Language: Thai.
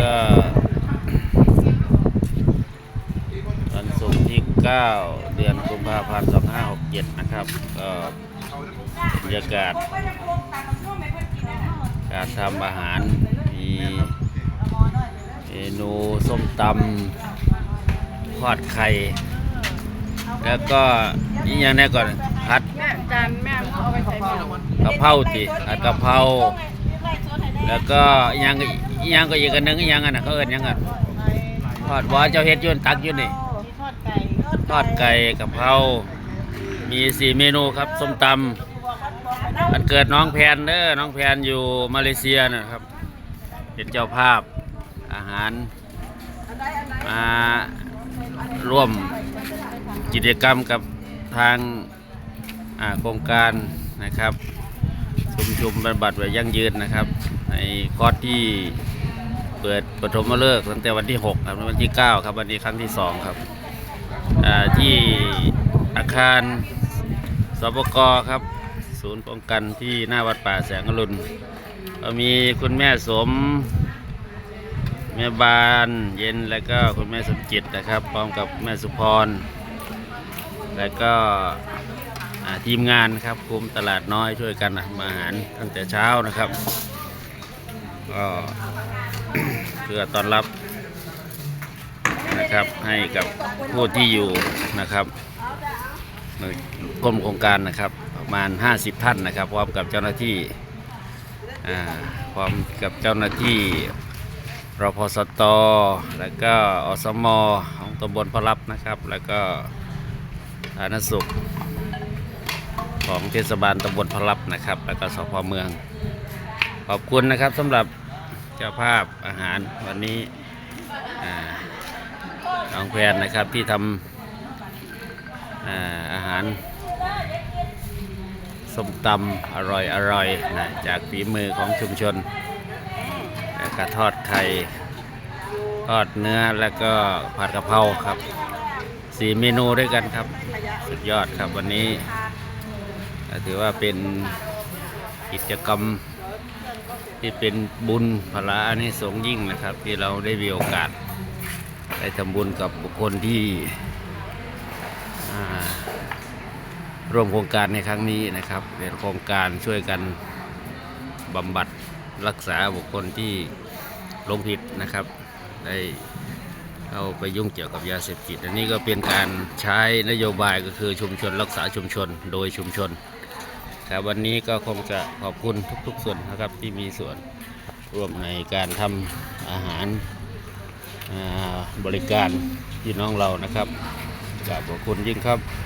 ก็วันศุกร์ที่ 9 เดือนกุมภาพันธ์2567 นะครับก็บรรยากาศ การทำอาหารมีเมนูส้มตำทอดไข่ แล้วก็นี่ยังไงก่อนผัดแม่จานแม่เอาไปใส่หม้อกะเพราติผัดกะเพรา แล้วก็ยังก็ยังก็อีกอันนึงยังอันน่ะเขาเอิ้นยังกันทอดบ่เจ้าเฮ็ดอยืนตักยู่นี่ทอดไก่ทอดไก่กะเพรา มีสี่เมนูครับ ส้มตำวันเกิดน้องแพนเด้อน้องแพนอยู่มาเลเซียนะครับ เป็นเจ้าภาพอาหารมาร่วมกิจกรรมกับทางโครงการนะครับ ชุมชุมบรรบัดไว้ยั่งยืนนะครับ ในคอร์สที่เปิดปฐมฤกษ์ตั้งแต่วันที่ 6 ครับวันที่ 9 ครับวันนี้ครั้งที่ 2 ครับที่อาคารสปกครับ ศูนย์ป้องกันที่หน้าวัดป่าแสงอรุณก็มีคุณแม่สมแม่บานเย็นแล้วก็คุณแม่สมจิตนะครับ พร้อมกับแม่สุพร แล้วก็ทีมงานครับคุมตลาดน้อยช่วยกันทำอาหารตั้งแต่เช้านะครับ ก็เพื่อต้อนรับนะครับให้กับผู้ที่อยู่นะครับในกรมโครงการนะครับประมาณ 50 ท่านนะครับ พร้อมกับเจ้าหน้าที่อ่าพร้อมกับเจ้าหน้าที่รพสตแล้วก็อสมของตำบลพระรับนะครับ แล้วก็สาธารณสุขของเทศบาลตำบลพระรับนะครับ แล้วก็สพเมือง ขอบคุณนะครับสำหรับเจ้าภาพอาหารวันนี้อ่าน้องแพนนะครับที่ทำอาอาหารส้มตำอร่อยอร่อยนะจากฝีมือของชุมชนแล้วก็ทอดไข่ทอดเนื้อแล้วก็ผัดกะเพราครับสี่เมนูด้วยกันครับ สุดยอดครับวันนี้ ถือว่าเป็นกิจกรรม ที่เป็นบุญพละอันนี้สงยิ่งนะครับ ที่เราได้มีโอกาสได้ทำบุญกับบุคคลที่ร่วมโครงการในครั้งนี้นะครับเป็นโครงการช่วยกันบำบัดรักษาบุคคลที่ลงผิดนะครับ ได้เข้าไปยุ่งเกี่ยวกับยาเสพติด อันนี้ก็เป็นการใช้นโยบายก็คือชุมชนรักษาชุมชนโดยชุมชน ครับวันนี้ก็คงจะขอบคุณทุก ๆ ส่วนนะครับที่มีส่วนร่วมในการทำอาหาราบริการพี่น้องเรานะครับกราบขอบคุณยิ่งครับ